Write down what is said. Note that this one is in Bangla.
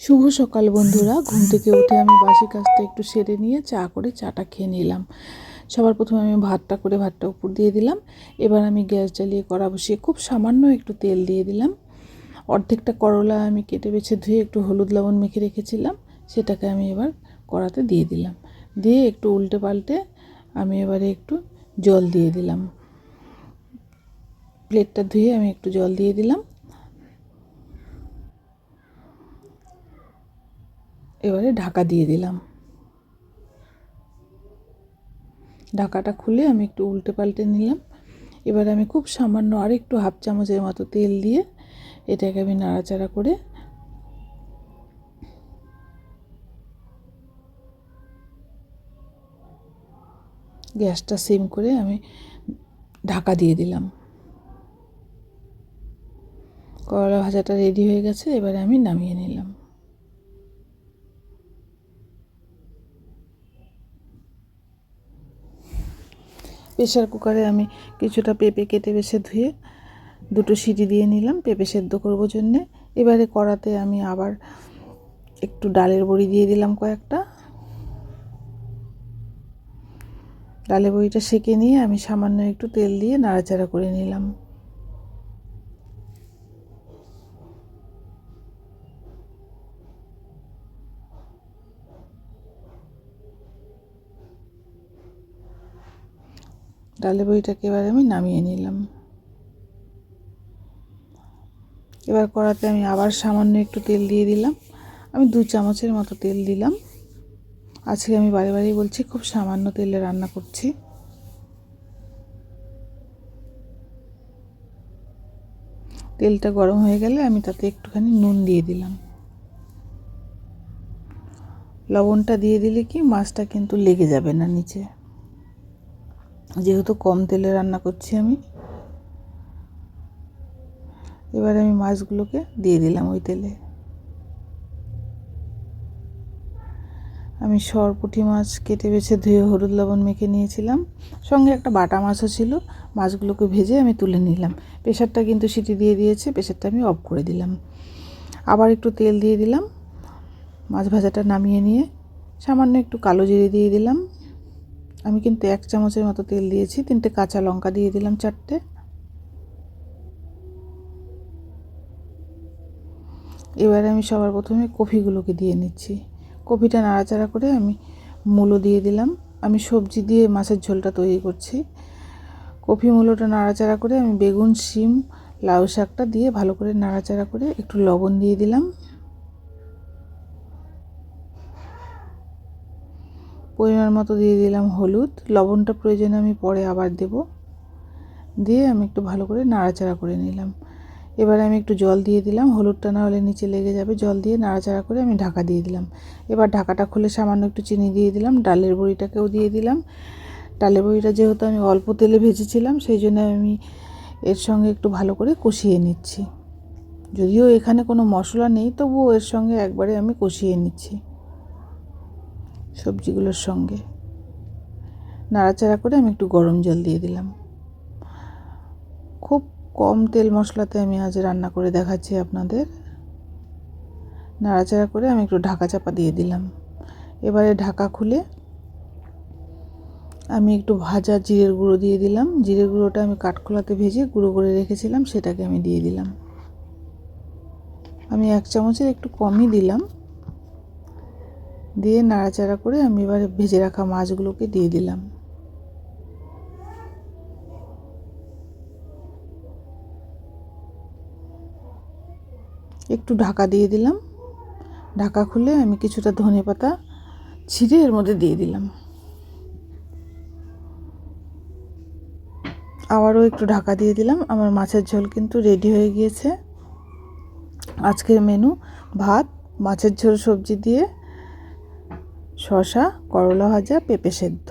শুভ সকাল বন্ধুরা। ঘুম থেকে উঠে আমি বাসি কাজটা একটু সেরে নিয়ে চা করে চাটা খেয়ে নিলাম। সবার প্রথমে আমি ভাতটা করে ভাতটা উপর দিয়ে দিলাম। এবার আমি গ্যাস জ্বালিয়ে কড়া বসিয়ে খুব সামান্য একটু তেল দিয়ে দিলাম। অর্ধেকটা করলা আমি কেটে বেছে ধুয়ে একটু হলুদ লবণ মেখে রেখেছিলাম। সেটাকে আমি এবার কড়াতে দিয়ে দিলাম। দিয়ে একটু উল্টে পাল্টে আমি এবারে একটু জল দিয়ে দিলাম। প্লেটটা ধুয়ে আমি একটু জল দিয়ে দিলাম। এবারে ঢাকা দিয়ে দিলাম। ঢাকাটা খুলে আমি একটু উল্টে পাল্টে নিলাম। এবার আমি খুব সামান্য আর একটু হাফ চামচের মতো তেল দিয়ে এটাকে আমি নাড়াচাড়া করে গ্যাসটা সিম করে আমি ঢাকা দিয়ে দিলাম। করলা ভাজাটা রেডি হয়ে গেছে, এবারে আমি নামিয়ে নিলাম। প্রেশার কুকারে আমি কিছুটা পেঁপে কেটে বেছে ধুয়ে দুটো সিটি দিয়ে নিলাম। পেঁপে সেদ্ধ করব জন্যে। এবারে কড়াতে আমি আবার একটু ডালের বড়ি দিয়ে দিলাম কয়েকটা। ডালের বড়িটা সেঁকে নিয়ে আমি সামান্য একটু তেল দিয়ে নাড়াচাড়া করে নিলাম। ডালে বড়িটাকে এবার আমি নামিয়ে নিলাম। এবার কড়াতে আমি আবার সামান্য একটু তেল দিয়ে দিলাম। আমি দু চামচের মতো তেল দিলাম। আজকে আমি বারে বারেই বলছি, খুব সামান্য তেলে রান্না করছি। তেলটা গরম হয়ে গেলে আমি তাতে একটুখানি নুন দিয়ে দিলাম। লবণটা দিয়ে দিলে কি, মাছটা কিন্তু লেগে যাবে না নিচে। যেহেতু কম তেলে রান্না করছি আমি, এবার আমি মাছগুলোকে দিয়ে দিলাম ওই তেলে। আমি সর পুঁটি মাছ কেটে বেছে ধুয়ে হলুদ লবণ মেখে নিয়েছিলাম। সঙ্গে একটা বাটা মাছও ছিল, মাছগুলোকে ভেজে আমি তুলে নিলাম। প্রেশারটা কিন্তু সিটি দিয়ে দিয়েছে, প্রেশারটা আমি অফ করে দিলাম। আবার একটু তেল দিয়ে দিলাম, মাছ ভাজাটা নামিয়ে নিয়ে সামান্য একটু কালো জিরে দিয়ে দিলাম। আমি কিন্তু এক চামচের মতো তেল দিয়েছি, তিনটে কাঁচা লঙ্কা দিয়ে দিলাম চারটে। এবারে আমি সবার প্রথমে কফিগুলোকে দিয়ে নিচ্ছি। কফিটা নাড়াচাড়া করে আমি মূলো দিয়ে দিলাম। আমি সবজি দিয়ে মাছের ঝোলটা তৈরি করছি। কফি মূলোটা নাড়াচাড়া করে আমি বেগুন, শিম, লাউ শাকটা দিয়ে ভালো করে নাড়াচাড়া করে একটু লবণ দিয়ে দিলাম। পরিমাণ মতো দিয়ে দিলাম হলুদ। লবণটা প্রয়োজনে আমি পরে আবার দেব। দিয়ে আমি একটু ভালো করে নাড়াচাড়া করে নিলাম। এবারে আমি একটু জল দিয়ে দিলাম। হলুদটা না হলে নিচে লেগে যাবে। জল দিয়ে নাড়াচাড়া করে আমি ঢাকা দিয়ে দিলাম। এবার ঢাকাটা খুলে সামান্য একটু চিনি দিয়ে দিলাম। ডালের বড়িটাকেও দিয়ে দিলাম। ডালের বড়িটা যেহেতু আমি অল্প তেলে ভেজেছিলাম, সেই জন্য আমি এর সঙ্গে একটু ভালো করে কষিয়ে নিচ্ছি। যদিও এখানে কোনো মশলা নেই, তবুও এর সঙ্গে একবারে আমি কষিয়ে নিচ্ছি। সবজিগুলোর সঙ্গে। নাড়াচাড়া করে আমি একটু গরম জল দিয়ে দিলাম। খুব কম তেল মশলাতে আমি আজ রান্না করে দেখাচ্ছি আপনাদের। নাড়াচাড়া করে আমি একটু ঢাকা চাপা দিয়ে দিলাম। এবারে ঢাকা খুলে আমি একটু ভাজা জিরের গুঁড়ো দিয়ে দিলাম। জিরের গুঁড়োটা আমি কাঠখোলাতে ভেজে গুঁড়ো করে রেখেছিলাম, সেটাকে আমি দিয়ে দিলাম। আমি এক চামচের একটু কমই দিলাম। দিয়ে নাড়াচাড়া করে আমি এবারে ভেজে রাখা মাছগুলোকে দিয়ে দিলাম। একটু ঢাকা দিয়ে দিলাম। ঢাকা খুলে আমি কিছুটা ধনে পাতা ছিঁড়ে এর মধ্যে দিয়ে দিলাম। আবারও একটু ঢাকা দিয়ে দিলাম। আমার মাছের ঝোল কিন্তু রেডি হয়ে গিয়েছে। আজকের মেনু, ভাত, মাছের ঝোল সবজি দিয়ে শশা করলা ভাজা পেঁপে সেদ্ধ।